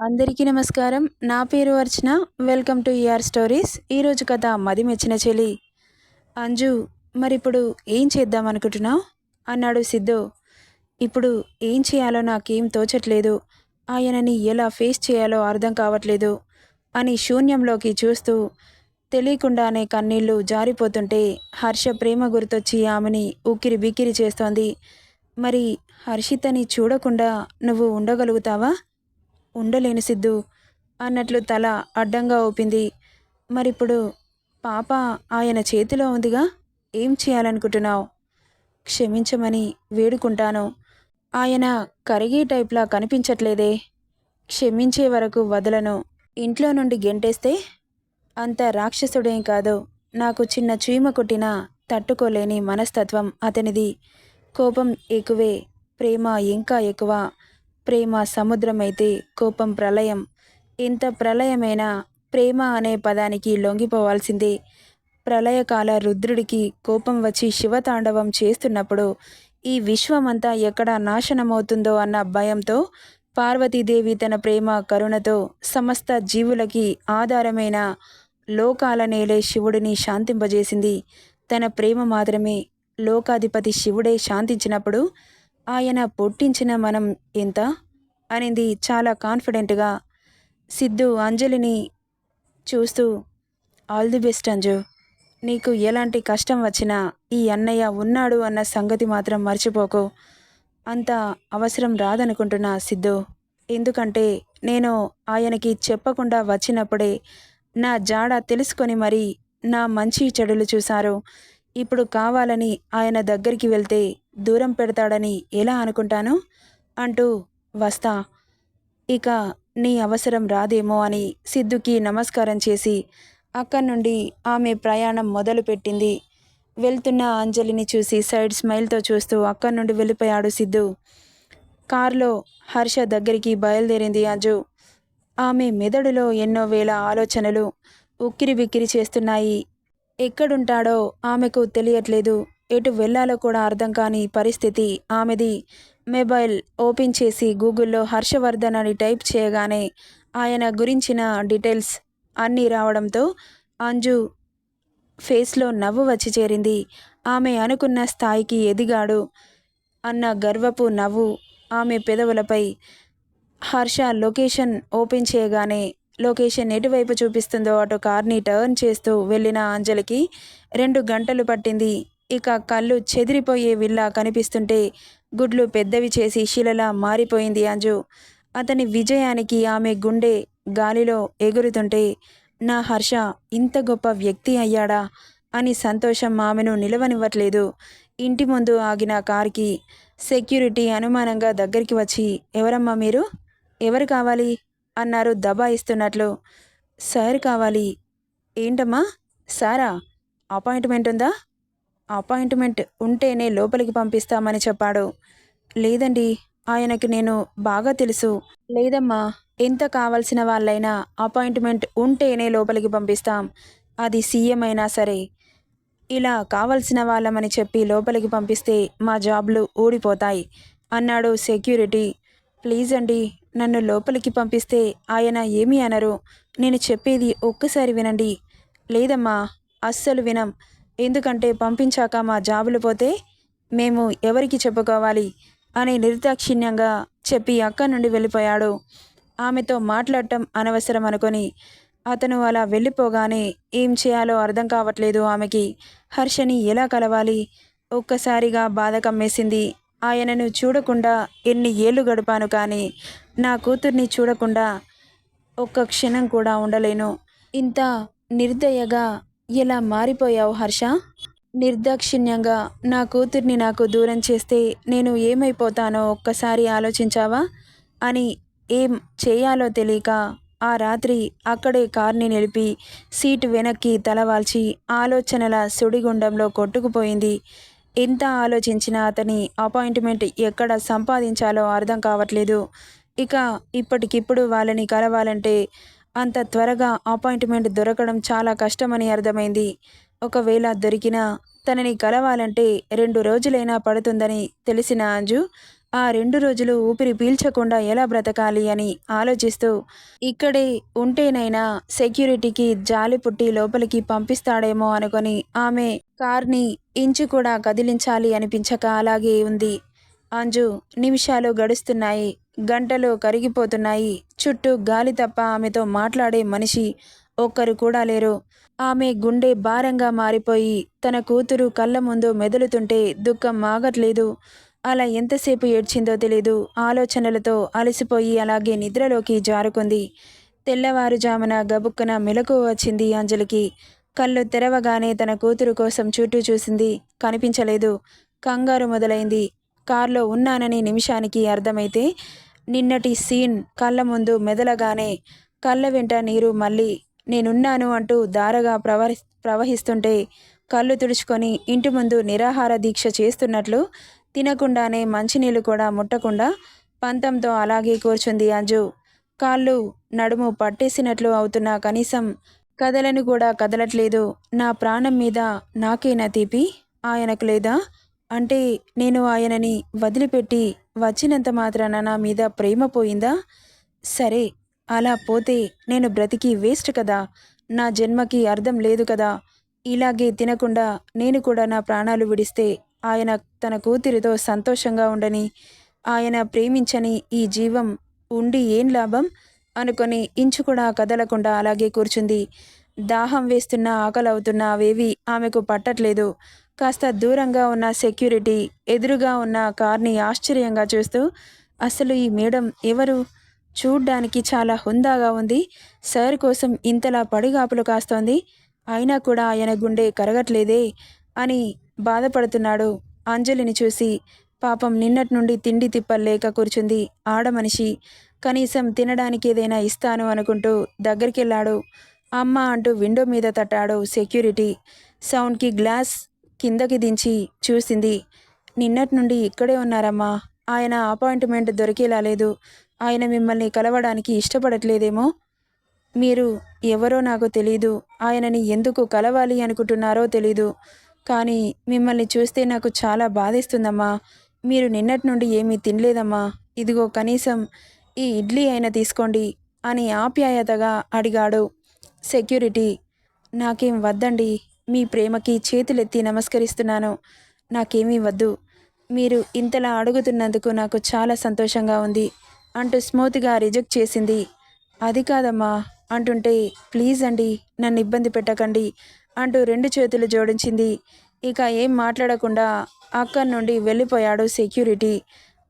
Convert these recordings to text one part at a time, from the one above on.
అందరికీ నమస్కారం. నా పేరు Archana. Welcome to ER stories ఈరోజు కథ మది మెచ్చిన చెలి. అంజు మరిప్పుడు ఏం చేద్దాం అనుకుంటున్నావు? అన్నాడు సిద్ధు. ఇప్పుడు ఏం చేయాలో నాకేం తోచట్లేదు. ఆయనని ఎలా ఫేస్ చేయాలో అర్థం కావట్లేదు అని శూన్యంలోకి చూస్తూ తెలియకుండానే కన్నీళ్ళు జారిపోతుంటే హర్ష ప్రేమ గుర్తొచ్చి ఆమెని ఉక్కిరి బిక్కిరి చేస్తోంది. మరి హర్షితని చూడకుండా నువ్వు ఉండగలుగుతావా? ఉండలేను సిద్ధు. అన్నట్లు తల అడ్డంగా ఊపింది. మరిప్పుడు పాప ఆయన చేతిలో ఉందిగా ఏం చేయాలనుకుంటున్నావు? క్షమించమని వేడుకుంటాను. ఆయన కరిగే టైప్లా కనిపించట్లేదే. క్షమించే వరకు వదలను. ఇంట్లో నుండి గెంటేస్తే అంత రాక్షసుడేం కాదు. నాకు చిన్న చీమ కొట్టినా తట్టుకోలేని మనస్తత్వం అతనిది. కోపం ఎక్కువే ప్రేమ ఇంకా ఎక్కువ. ప్రేమ సముద్రమైతే కోపం ప్రళయం. ఎంత ప్రళయమైనా ప్రేమ అనే పదానికి లొంగిపోవాల్సిందే. ప్రళయకాల రుద్రుడికి కోపం వచ్చి శివతాండవం చేస్తున్నప్పుడు ఈ విశ్వమంతా ఎక్కడ నాశనమవుతుందో అన్న భయంతో పార్వతీదేవి తన ప్రేమ కరుణతో సమస్త జీవులకి ఆధారమైన లోకాల నేలే శివుడిని శాంతింపజేసింది. తన ప్రేమ మాత్రమే లోకాధిపతి శివుడే శాంతించినప్పుడు ఆయన పుట్టించిన మనం ఎంత? అనింది చాలా కాన్ఫిడెంట్గా. సిద్ధు అంజలిని చూస్తూ ఆల్ ది బెస్ట్ అంజు. నీకు ఎలాంటి కష్టం వచ్చినా ఈ అన్నయ్య ఉన్నాడు అన్న సంగతి మాత్రం మర్చిపోకు. అంత అవసరం రాదనుకుంటున్నా సిద్ధు. ఎందుకంటే నేను ఆయనకి చెప్పకుండా వచ్చినప్పుడే నా జాడ తెలుసుకొని మరి నా మంచి చెడులు చూశారు. ఇప్పుడు కావాలని ఆయన దగ్గరికి వెళ్తే దూరం పెడతాడని ఎలా అనుకుంటాను? అంటూ వస్తా. ఇక నీ అవసరం రాదేమో అని సిద్ధుకి నమస్కారం చేసి అక్కడి నుండి ఆమె ప్రయాణం మొదలుపెట్టింది. వెళ్తున్న అంజలిని చూసి సైడ్ స్మైల్తో చూస్తూ అక్కడి నుండి వెళ్ళిపోయాడు సిద్ధు. కారులో హర్ష దగ్గరికి బయలుదేరింది అంజు. ఆమె మెదడులో ఎన్నో వేల ఆలోచనలు ఉక్కిరి బిక్కిరి చేస్తున్నాయి. ఎక్కడుంటాడో ఆమెకు తెలియట్లేదు. ఎటు వెళ్ళాలో కూడా అర్థం కాని పరిస్థితి ఆమెది. మొబైల్ ఓపెన్ చేసి గూగుల్లో హర్షవర్ధన్ అని టైప్ చేయగానే ఆయన గురించిన డీటెయిల్స్ అన్నీ రావడంతో అంజు ఫేస్లో నవ్వు వచ్చి చేరింది. ఆమె అనుకున్న స్థాయికి ఎదిగాడు అన్న గర్వపు నవ్వు ఆమె పెదవులపై. హర్ష లొకేషన్ ఓపెన్ చేయగానే లొకేషన్ ఎటువైపు చూపిస్తుందో అటు కార్ని టర్న్ చేస్తూ వెళ్ళిన అంజలికి రెండు గంటలు పట్టింది. ఇక కళ్ళు చెదిరిపోయే విల్లా కనిపిస్తుంటే గుడ్లు పెద్దవి చేసి శిలలా మారిపోయింది అంజు. అతని విజయానికి ఆమె గుండె గాలిలో ఎగురుతుంటే నా హర్ష ఇంత గొప్ప వ్యక్తి అయ్యాడా అని సంతోషం ఆమెను నిలవనివ్వట్లేదు. ఇంటి ముందు ఆగిన కార్కి సెక్యూరిటీ అనుమానంగా దగ్గరికి వచ్చి ఎవరమ్మా మీరు? ఎవరు కావాలి? అన్నారు దబాయిస్తున్నట్లు సార్ కావాలి. ఏంటమ్మా? సారా? అపాయింట్మెంట్ ఉందా? అపాయింట్మెంట్ ఉంటేనే లోపలికి పంపిస్తామని చెప్పాడు. లేదండి ఆయనకి నేను బాగా తెలుసు. లేదమ్మా ఎంత కావలసిన వాళ్ళైనా అపాయింట్మెంట్ ఉంటేనే లోపలికి పంపిస్తాం. అది సీఎం అయినా సరే. ఇలా కావలసిన వాళ్ళమని చెప్పి లోపలికి పంపిస్తే మా జాబ్లు ఊడిపోతాయి అన్నాడు సెక్యూరిటీ. ప్లీజ్ అండి నన్ను లోపలికి పంపిస్తే ఆయన ఏమీ అనరు. నేను చెప్పేది ఒక్కసారి వినండి. లేదమ్మా అస్సలు వినం. ఎందుకంటే పంపించాక మా జాబులు పోతే మేము ఎవరికి చెప్పుకోవాలి అని నిర్దాక్షిణ్యంగా చెప్పి అక్కడి నుండి వెళ్ళిపోయాడు. ఆమెతో మాట్లాడటం అనవసరం అనుకొని అతను అలా వెళ్ళిపోగానే ఏం చేయాలో అర్థం కావట్లేదు ఆమెకి. హర్షని ఎలా కలవాలి? ఒక్కసారిగా బాధ కమ్మేసింది ఆయనను చూడకుండా ఎన్ని ఏళ్ళు గడిపాను కానీ నా కూతుర్ని చూడకుండా ఒక్క క్షణం కూడా ఉండలేను. ఇంత నిర్దయగా ఎలా మారిపోయావు హర్ష? నిర్దాక్షిణ్యంగా నా కూతుర్ని నాకు దూరం చేస్తే నేను ఏమైపోతానో ఒక్కసారి ఆలోచించావా? అని ఏం చేయాలో తెలియక ఆ రాత్రి అక్కడే కార్ని నిలిపి సీటు వెనక్కి తలవాల్చి ఆలోచనల సుడిగుండంలో కొట్టుకుపోయింది. ఎంత ఆలోచించినా అతని అపాయింట్మెంట్ ఎక్కడ సంపాదించాలో అర్థం కావట్లేదు. ఇక ఇప్పటికిప్పుడు వాళ్ళని కలవాలంటే అంత త్వరగా అపాయింట్మెంట్ దొరకడం చాలా కష్టమని అర్థమైంది. ఒకవేళ దొరికినా తనని కలవాలంటే రెండు రోజులైనా పడుతుందని తెలిసిన అంజు ఆ రెండు రోజులు ఊపిరి పీల్చకుండా ఎలా బ్రతకాలి అని ఆలోచిస్తూ ఇక్కడే ఉంటేనైనా సెక్యూరిటీకి జాలి పుట్టి లోపలికి పంపిస్తాడేమో అనుకొని ఆమె కార్ని ఇంచు కూడా కదిలించాలి అనిపించక అలాగే ఉంది. అంజు నిమిషాలు గడుస్తున్నాయి. గంటలు కరిగిపోతున్నాయి. చుట్టూ గాలి తప్ప ఆమెతో మాట్లాడే మనిషి ఒక్కరు కూడా లేరు. ఆమె గుండె భారంగా మారిపోయి తన కూతురు కళ్ళ ముందు మెదులుతుంటే దుఃఖం ఆగట్లేదు. అలా ఎంతసేపు ఏడ్చిందో తెలీదు. ఆలోచనలతో అలసిపోయి అలాగే నిద్రలోకి జారుకుంది. తెల్లవారుజామున గబుక్కున మెలకు వచ్చింది అంజలికి. కళ్ళు తెరవగానే తన కూతురు కోసం చుట్టూ చూసింది. కనిపించలేదు. కంగారు మొదలైంది. కార్లో ఉన్నానని నిమిషానికి అర్థమైతే నిన్నటి సీన్ కళ్ళ ముందు మెదలగానే కళ్ళ వెంట నీరు మళ్ళీ నేనున్నాను అంటూ దారగా ప్రవహి ప్రవహిస్తుంటే కళ్ళు తుడుచుకొని ఇంటి ముందు నిరాహార దీక్ష చేస్తున్నట్లు తినకుండానే మంచినీళ్ళు కూడా ముట్టకుండా పంతంతో అలాగే కూర్చుంది అంజు. కాళ్ళు నడుము పట్టేసినట్లు అవుతున్నా కనీసం కదలను కూడా కదలట్లేదు. నా ప్రాణం మీద నాకేనా తీపి? ఆయనకు లేదా? అంటే నేను ఆయనని వదిలిపెట్టి వచ్చినంత మాత్రాన నా మీద ప్రేమ పోయిందా? సరే అలా పోతే నేను బ్రతికి వేస్ట్ కదా. నా జన్మకి అర్థం లేదు కదా. ఇలాగే తినకుండా నేను కూడా నా ప్రాణాలు విడిస్తే ఆయన తన కూతురితో సంతోషంగా ఉండని ఆయన ప్రేమించని ఈ జీవం ఉండి ఏం లాభం? అనుకొని ఇంచు కూడా కదలకుండా అలాగే కూర్చుంది. దాహం వేస్తున్న ఆకలి అవుతున్న అవేవి ఆమెకు పట్టట్లేదు. కాస్త దూరంగా ఉన్న సెక్యూరిటీ ఎదురుగా ఉన్న కార్ని ఆశ్చర్యంగా చూస్తూ అసలు ఈ మేడం ఎవరు? చూడ్డానికి చాలా హుందాగా ఉంది. సార్ కోసం ఇంతలా పడిగాపులు కాస్తోంది. అయినా కూడా ఆయన గుండె కరగట్లేదే అని బాధపడుతున్నాడు అంజలిని చూసి. పాపం నిన్నటి నుండి తిండి తిప్పలేక కూర్చుంది ఆడమనిషి కనీసం తినడానికి ఏదైనా ఇస్తాను అనుకుంటూ దగ్గరికెళ్ళాడు. అమ్మ అంటూ విండో మీద తట్టాడు సెక్యూరిటీ. సౌండ్కి గ్లాస్ కిందకి దించి చూసింది. నిన్నటి నుండి ఇక్కడే ఉన్నారమ్మా. ఆయన అపాయింట్మెంట్ దొరికేలా లేదు. ఆయన మిమ్మల్ని కలవడానికి ఇష్టపడట్లేదేమో? మీరు ఎవరో నాకు తెలీదు. ఆయనని ఎందుకు కలవాలి అనుకుంటున్నారో తెలీదు. కానీ మిమ్మల్ని చూస్తే నాకు చాలా బాధేస్తుందమ్మా. మీరు నిన్నటి నుండి ఏమీ తినలేదమ్మా. ఇదిగో కనీసం ఈ ఇడ్లీ అయినా తీసుకోండి అని ఆప్యాయతగా అడిగాడు సెక్యూరిటీ. నాకేం వద్దండి. మీ ప్రేమకి చేతులెత్తి నమస్కరిస్తున్నాను. నాకేమీ వద్దు. మీరు ఇంతలా అడుగుతున్నందుకు నాకు చాలా సంతోషంగా ఉంది. అంటూ స్మూత్గా రిజెక్ట్ చేసింది. అది కాదమ్మా అంటుంటే ప్లీజ్ అండి నన్ను ఇబ్బంది పెట్టకండి అంటూ రెండు చేతులు జోడించింది. ఇక ఏం మాట్లాడకుండా అక్కడి నుండి వెళ్ళిపోయాడు సెక్యూరిటీ.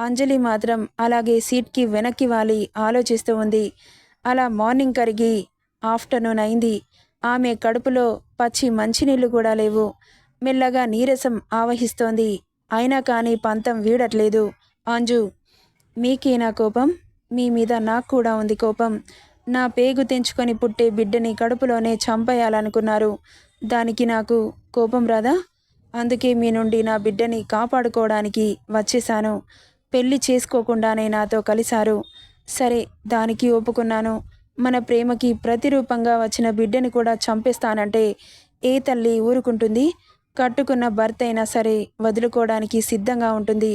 అంజలి మాత్రం అలాగే సీట్కి వెనక్కి వాలి ఆలోచిస్తూ ఉంది. అలా మార్నింగ్ కరిగి ఆఫ్టర్నూన్ అయింది. ఆమె కడుపులో పచ్చి మంచినీళ్ళు కూడా లేవు. మెల్లగా నీరసం ఆవహిస్తోంది. అయినా కానీ పంతం వీడట్లేదు. అంజు మీకేనా కోపం? మీ మీద నాకు కూడా ఉంది కోపం. నా పేగు తెంచుకొని పుట్టే బిడ్డని కడుపులోనే చంపేయాలనుకున్నారు. దానికి నాకు కోపం రాదా? అందుకే మీ నుండి నా బిడ్డని కాపాడుకోవడానికి వచ్చేశాను. పెళ్ళి చేసుకోకుండానే నాతో కలిశారు. సరే దానికి ఒప్పుకున్నాను. మన ప్రేమకి ప్రతిరూపంగా వచ్చిన బిడ్డని కూడా చంపేస్తానంటే ఏ తల్లి ఊరుకుంటుంది? కట్టుకున్న భర్త అయినా సరే వదులుకోవడానికి సిద్ధంగా ఉంటుంది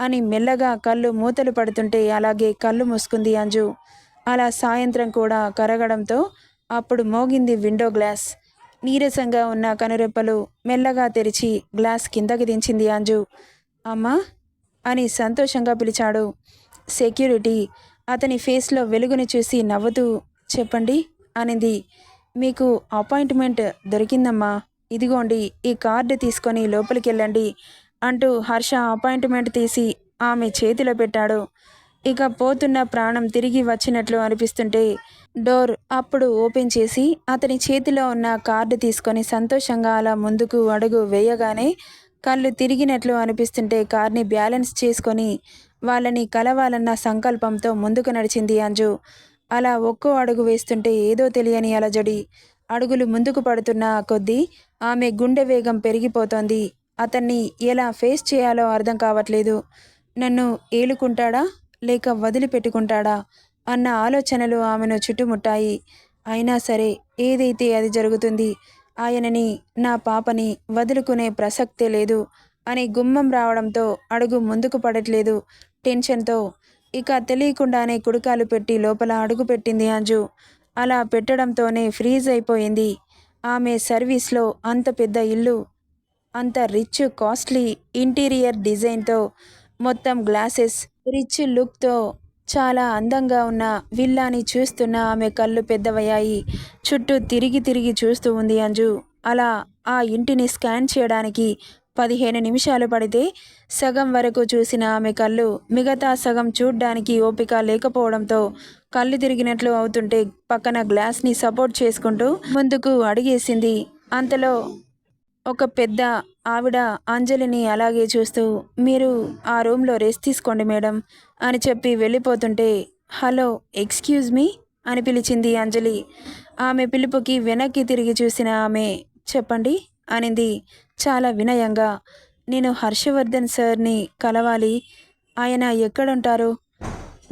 అని మెల్లగా కళ్ళు మూతలు పడుతుంటే అలాగే కళ్ళు మూసుకుంది అంజు. అలా సాయంత్రం కూడా కరగడంతో అప్పుడు మోగింది విండో గ్లాస్. నీరసంగా ఉన్న కనురెప్పలు మెల్లగా తెరిచి గ్లాస్ కిందకి దించింది అంజు. అమ్మా! అని సంతోషంగా పిలిచాడు. సెక్యూరిటీ అతని ఫేస్లో వెలుగుని చూసి నవ్వుతూ చెప్పండి అనింది. మీకు అపాయింట్మెంట్ దొరికిందమ్మా. ఇదిగోండి ఈ కార్డు తీసుకొని లోపలికి వెళ్ళండి అంటూ హర్ష అపాయింట్మెంట్ తీసి ఆమె చేతిలో పెట్టాడు. ఇక పోతున్న ప్రాణం తిరిగి వచ్చినట్లు అనిపిస్తుంటే డోర్ అప్పుడు ఓపెన్ చేసి అతని చేతిలో ఉన్న కార్డు తీసుకొని సంతోషంగా అలా ముందుకు అడుగు వేయగానే కళ్ళు తిరిగినట్లు అనిపిస్తుంటే కార్ని బ్యాలెన్స్ చేసుకొని వాళ్ళని కలవాలన్న సంకల్పంతో ముందుకు నడిచింది అంజు. అలా ఒక్కో అడుగు వేస్తుంటే ఏదో తెలియని అలజడి. అడుగులు ముందుకు పడుతున్న కొద్దీ ఆమె గుండె వేగం పెరిగిపోతోంది. అతన్ని ఎలా ఫేస్ చేయాలో అర్థం కావట్లేదు. నన్ను ఏలుకుంటాడా? లేక వదిలిపెట్టుకుంటాడా? అన్న ఆలోచనలు ఆమెను చుట్టుముట్టాయి. అయినా సరే ఏదైతే అది జరుగుతుంది ఆయనని నా పాపని వదులుకునే ప్రసక్తే లేదు అని గుమ్మం రావడంతో అడుగు ముందుకు పడట్లేదు. టెన్షన్తో. ఇక తెలియకుండానే కుడికాలు పెట్టి లోపల అడుగు పెట్టింది అంజు. అలా పెట్టడంతోనే ఫ్రీజ్ అయిపోయింది. ఆమె సర్వీస్లో అంత పెద్ద ఇల్లు అంత రిచ్ కాస్ట్లీ ఇంటీరియర్ డిజైన్తో మొత్తం గ్లాసెస్ రిచ్ లుక్తో చాలా అందంగా ఉన్న విల్లాని చూస్తున్న ఆమె కళ్ళు పెద్దవయ్యాయి. చుట్టూ తిరిగి తిరిగి చూస్తూ ఉంది అంజు. అలా ఆ ఇంటిని స్కాన్ చేయడానికి పదిహేను నిమిషాలు పడితే సగం వరకు చూసిన ఆమె కళ్ళు మిగతా సగం చూడ్డానికి ఓపిక లేకపోవడంతో కళ్ళు తిరిగినట్లు అవుతుంటే పక్కన గ్లాస్ని సపోర్ట్ చేసుకుంటూ ముందుకు అడిగేసింది. అంతలో ఒక పెద్ద ఆవిడ అంజలిని అలాగే చూస్తూ మీరు ఆ రూమ్లో రెస్ట్ తీసుకోండి మేడం అని చెప్పి వెళ్ళిపోతుంటే హలో ఎక్స్క్యూజ్ మీ అని పిలిచింది అంజలి. ఆమె పిలుపుకి వెనక్కి తిరిగి చూసిన ఆమె చెప్పండి అనింది. చాలా వినయంగా నేను హర్షవర్ధన్ సార్ని కలవాలి. ఆయన ఎక్కడుంటారు?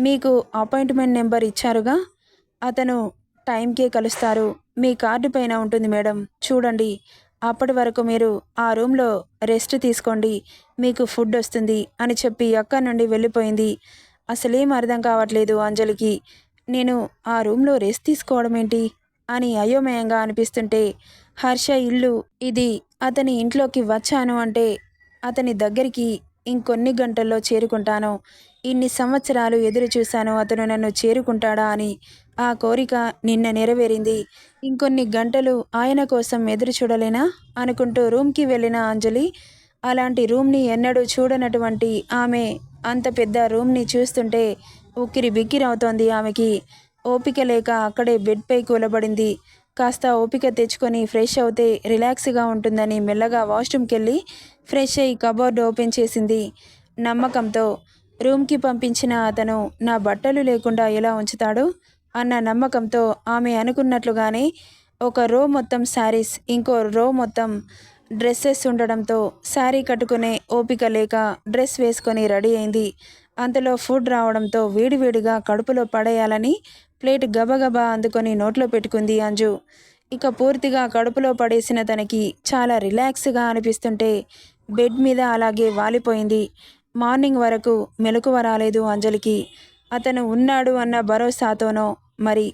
మీకు అపాయింట్మెంట్ నెంబర్ ఇచ్చారుగా? అతను టైంకే కలుస్తారు. మీ కార్డు పైన ఉంటుంది మేడం. చూడండి. అప్పటి వరకు మీరు ఆ రూమ్లో రెస్ట్ తీసుకోండి. మీకు ఫుడ్ వస్తుంది అని చెప్పి అక్కడి నుండి వెళ్ళిపోయింది. అసలేం అర్థం కావట్లేదు అంజలికి. నేను ఆ రూమ్లో రెస్ట్ తీసుకోవడం ఏంటి అని అయోమయంగా అనిపిస్తుంటే హర్ష ఇల్లు ఇది అతని ఇంట్లోకి వచ్చాను అంటే అతని దగ్గరికి ఇంకొన్ని గంటల్లో చేరుకుంటాను. ఇన్ని సంవత్సరాలు ఎదురు చూశాను అతను నన్ను చేరుకుంటాడా అని. ఆ కోరిక నిన్న నెరవేరింది. ఇంకొన్ని గంటలు ఆయన కోసం ఎదురు చూడలేనా అనుకుంటూ రూమ్కి వెళ్ళిన అంజలి అలాంటి రూమ్ని ఎన్నడూ చూడనటువంటి ఆమె అంత పెద్ద రూమ్ని చూస్తుంటే ఉక్కిరి బిక్కిరవుతోంది ఆమెకి. ఓపిక లేక అక్కడే బెడ్పై కూలబడింది. కాస్త ఓపిక తెచ్చుకొని ఫ్రెష్ అవుతే రిలాక్స్గా ఉంటుందని మెల్లగా వాష్రూమ్కి వెళ్ళి ఫ్రెష్ అయ్యి కబోర్డ్ ఓపెన్ చేసింది. నమ్మకంతో రూమ్కి పంపించిన అతను నా బట్టలు లేకుండా ఎలా ఉంచుతాడు? అన్న నమ్మకంతో ఆమె అనుకున్నట్లుగానే ఒక రో మొత్తం శారీస్ ఇంకో రో మొత్తం డ్రెస్సెస్ ఉండడంతో శారీ కట్టుకునే ఓపిక లేక డ్రెస్ వేసుకొని రెడీ అయింది. అంతలో ఫుడ్ రావడంతో వేడివేడిగా కడుపులో పడేయాలని ప్లేట్ గబగబా అందుకొని నోట్లో పెట్టుకుంది అంజు. ఇక పూర్తిగా కడుపులో పడేసిన తనకి చాలా రిలాక్స్గా అనిపిస్తుంటే బెడ్ మీద అలాగే వాలిపోయింది. మార్నింగ్ వరకు మెలకువ రాలేదు అంజలికి. అతను ఉన్నాడు అన్న భరోసాతోనో మరి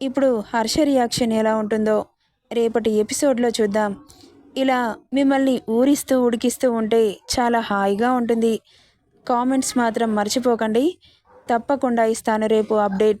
ఇప్పుడు హర్ష రియాక్షన్ ఎలా ఉంటుందో రేపటి ఎపిసోడ్లో చూద్దాం. ఇలా మిమ్మల్ని ఊరిస్తూ ఉడికిస్తూ ఉంటే చాలా హాయిగా ఉంటుంది. కామెంట్స్ మాత్రం మర్చిపోకండి. తప్పకుండా ఇస్తాను రేపు update.